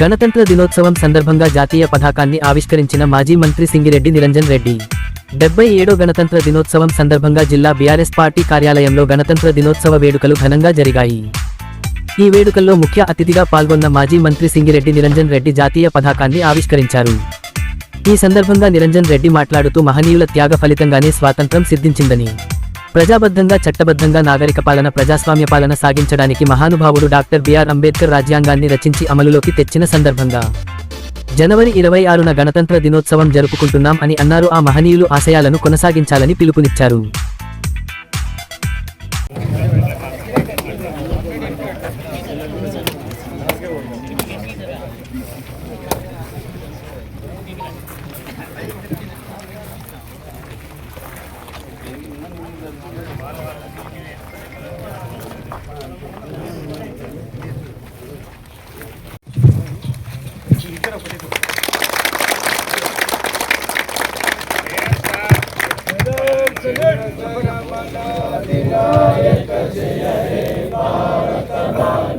గణతంత్ర దినోత్సవం సందర్భంగా జాతీయ పతాకాన్ని ఆవిష్కరించిన మాజీ మంత్రి సింగిరెడ్డి నిరంజన్ రెడ్డి. డెబ్బై ఏడో గణతంత్ర దినోత్సవం సందర్భంగా జిల్లా బీఆర్ఎస్ పార్టీ కార్యాలయంలో గణతంత్ర దినోత్సవ వేడుకలు ఘనంగా జరిగాయి. ఈ వేడుకల్లో ముఖ్య అతిథిగా పాల్గొన్న మాజీ మంత్రి సింగిరెడ్డి నిరంజన్ రెడ్డి జాతీయ పతాకాన్ని ఆవిష్కరించారు. ఈ సందర్భంగా నిరంజన్ రెడ్డి మాట్లాడుతూ మహనీయుల త్యాగ ఫలితంగానే స్వాతంత్రం సిద్ధించిందని. ప్రజాబద్ధంగా చట్టబద్ధంగా నాగరిక పాలన ప్రజాస్వామ్య పాలన సాగించడానికి మహానుభావుడు డాక్టర్ బిఆర్ అంబేద్కర్ రాజ్యాంగాన్ని రచించి అమలులోకి తెచ్చిన సందర్భంగా. జనవరి ఇరవై ఆరున గణతంత్ర దినోత్సవం జరుపుకుంటున్నాం అని అన్నారు ఆ మహనీయులు ఆశయాలను కొనసాగించాలని పిలుపునిచ్చారు.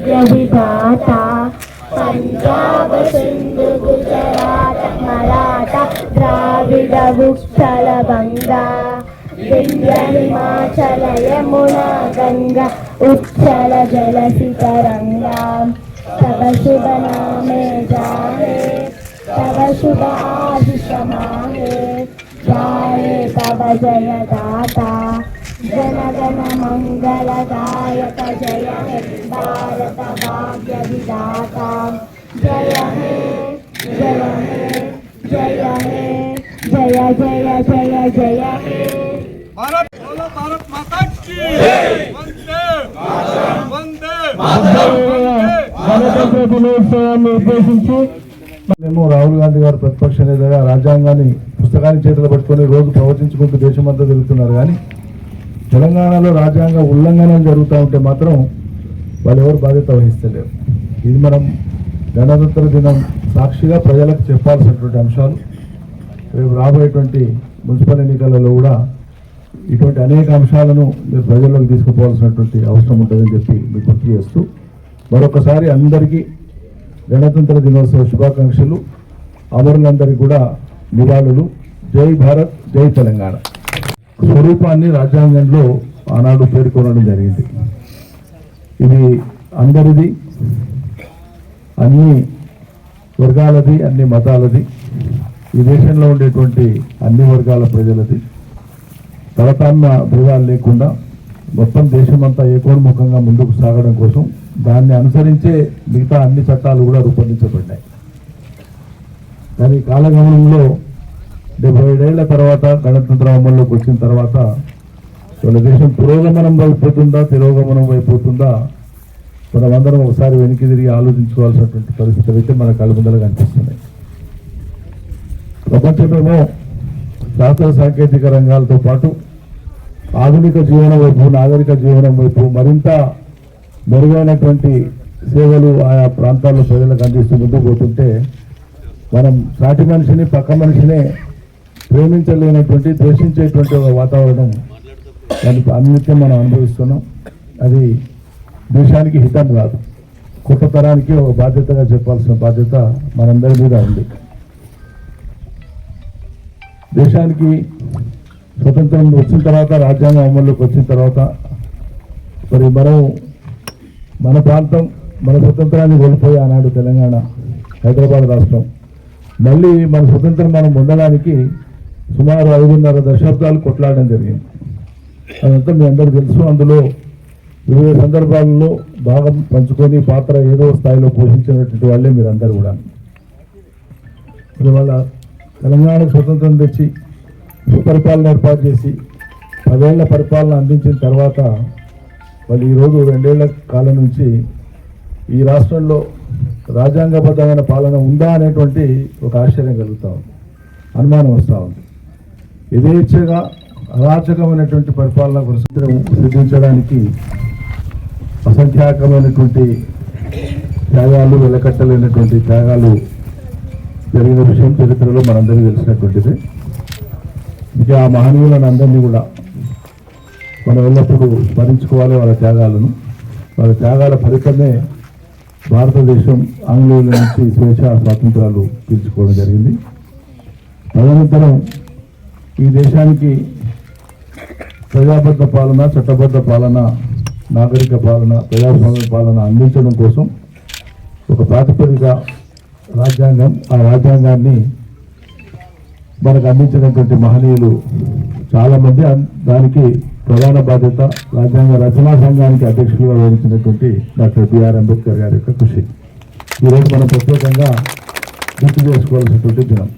విధాత పంజాబ సింధు గుజరాత మరాఠ ద్రావిడ ఉత్కల బంగా వింధ్య హిమాచల యమున గంగా ఉచ్చల జలసి తరంగా తవ శుభ నామే జాహే తవ శుభ ఆదిశ మాహే జాయే తవ జయ దాతా జన గణ మంగళ గాయక జయ హే భారత భాగ్య విధాత జయ హే జయ హే జయ హే జయ జయ జయ జయ హే भारत बोलो भारत माता की वंदे वंदे గణతంత్ర దినోత్సవాన్ని ఉద్దేశించి మేము రాహుల్ గాంధీ గారు ప్రతిపక్ష నేతగా రాజ్యాంగాన్ని పుస్తకాన్ని చేతిలో పట్టుకొని రోజు ప్రవచించుకుంటూ దేశమంతా తిరుగుతున్నారు కానీ తెలంగాణలో రాజ్యాంగ ఉల్లంఘనలు జరుగుతూ ఉంటే మాత్రం వాళ్ళు ఎవరు బాధ్యత వహిస్తలేరు. ఇది మనం గణతంత్ర దినం సాక్షిగా ప్రజలకు చెప్పాల్సినటువంటి అంశాలు. రేపు రాబోయేటువంటి మున్సిపల్ ఎన్నికలలో కూడా ఇటువంటి అనేక అంశాలను మీరు ప్రజల్లోకి తీసుకుపోవాల్సినటువంటి అవసరం ఉంటుందని చెప్పి మీకు గుర్తు చేస్తూ మరొకసారి అందరికీ గణతంత్ర దినోత్సవ శుభాకాంక్షలు. అమరులందరికీ కూడా నివాళులు. జై భారత్ జై తెలంగాణ. స్వరూపాన్ని రాజ్యాంగంలో ఆనాడు పేర్కొనడం జరిగింది. ఇది అందరిది అన్ని వర్గాలది అన్ని మతాలది ఈ దేశంలో ఉండేటువంటి అన్ని వర్గాల ప్రజలది. తలతాన్న భేదాలు లేకుండా మొత్తం దేశమంతా ఏకోన్ముఖంగా ముందుకు సాగడం కోసం దాన్ని అనుసరించే మిగతా అన్ని చట్టాలు కూడా రూపొందించబడ్డాయి. కానీ కాలగమనంలో డెబ్బై ఏడేళ్ళ తర్వాత గణతంత్ర అమల్లోకి వచ్చిన తర్వాత మన దేశం పురోగమనం అయిపోతుందా తిరోగమనం వైపోతుందా మనమందరం ఒకసారి వెనక్కి తిరిగి ఆలోచించుకోవాల్సినటువంటి పరిస్థితులు అయితే మన కళ్ళ ముందర కనిపిస్తున్నాయి ప్రపంచమేమో శాస్త్ర సాంకేతిక రంగాలతో పాటు ఆధునిక జీవనం వైపు నాగరిక జీవనం వైపు మరింత మెరుగైనటువంటి సేవలు ఆయా ప్రాంతాల్లో ప్రజలకు అందిస్తూ ముందుకు పోతుంటే మనం సాటి మనిషిని పక్క మనిషినే ప్రేమించలేనటువంటి ద్వేషించేటువంటి ఒక వాతావరణం దానికి అన్నిత్యం మనం అనుభవిస్తున్నాం. అది దేశానికి హితం కాదు. కొత్త తరానికి ఒక బాధ్యతగా చెప్పాల్సిన బాధ్యత మనందరి మీద ఉంది. దేశానికి స్వతంత్రం వచ్చిన తర్వాత రాజ్యాంగం అమల్లోకి వచ్చిన తర్వాత మరి మనం మన ప్రాంతం మన స్వతంత్రాన్ని కోల్పోయి ఆనాడు తెలంగాణ హైదరాబాద్ రాష్ట్రం. మళ్ళీ మన స్వతంత్రం మనం పొందడానికి సుమారు ఐదున్నర దశాబ్దాలు కొట్లాడడం జరిగింది. అదంతా మీ అందరికీ తెలుసు. అందులో వివిధ సందర్భాల్లో భాగం పంచుకొని పాత్ర ఏదో స్థాయిలో పోషించినటువంటి వాళ్ళే మీరందరూ కూడా. ఇవాళ తెలంగాణకు స్వతంత్రం తెచ్చి సుపరిపాలన ఏర్పాటు చేసి పదేళ్ళ పరిపాలన అందించిన తర్వాత వాళ్ళు ఈరోజు రెండేళ్ళ కాలం నుంచి ఈ రాష్ట్రంలో రాజ్యాంగబద్ధమైన పాలన ఉందా అనేటువంటి ఒక ఆశ్చర్యం కలుగుతూ ఉంది. అనుమానం వస్తూ ఉంది. యథేచ్ఛగా అరాచకమైనటువంటి పరిపాలన కొనసాగడం సిద్ధించడానికి అసంఖ్యాకమైనటువంటి త్యాగాలు వెలకట్టలేనటువంటి త్యాగాలు జరిగిన విషయం చరిత్రలో మనందరికీ తెలిసినటువంటిది. ఇక ఆ మహనీయులను అందరినీ కూడా మనం ఎల్లప్పుడూ స్మరించుకోవాలి వాళ్ళ త్యాగాలను. వాళ్ళ త్యాగాల ఫలితమే భారతదేశం ఆంగ్లేయుల నుంచి స్వేచ్ఛ స్వాతంత్రాలు తీర్చుకోవడం జరిగింది. తదనంతరం ఈ దేశానికి ప్రజాబద్ధ పాలన చట్టబద్ధ పాలన నాగరిక పాలన ప్రజాస్వామ్య పాలన అందించడం కోసం ఒక ప్రాతిపదిక రాజ్యాంగం ఆ రాజ్యాంగాన్ని మనకు అందించినటువంటి మహనీయులు చాలామంది. దానికి ప్రధాన బాధ్యత రాజ్యాంగ రచనా సంఘానికి అధ్యక్షులుగా వహించినటువంటి డాక్టర్ బిఆర్ అంబేద్కర్ గారి యొక్క కృషి. ఈరోజు మనం ప్రత్యేకంగా గుర్తు చేసుకోవాల్సినటువంటి దినం.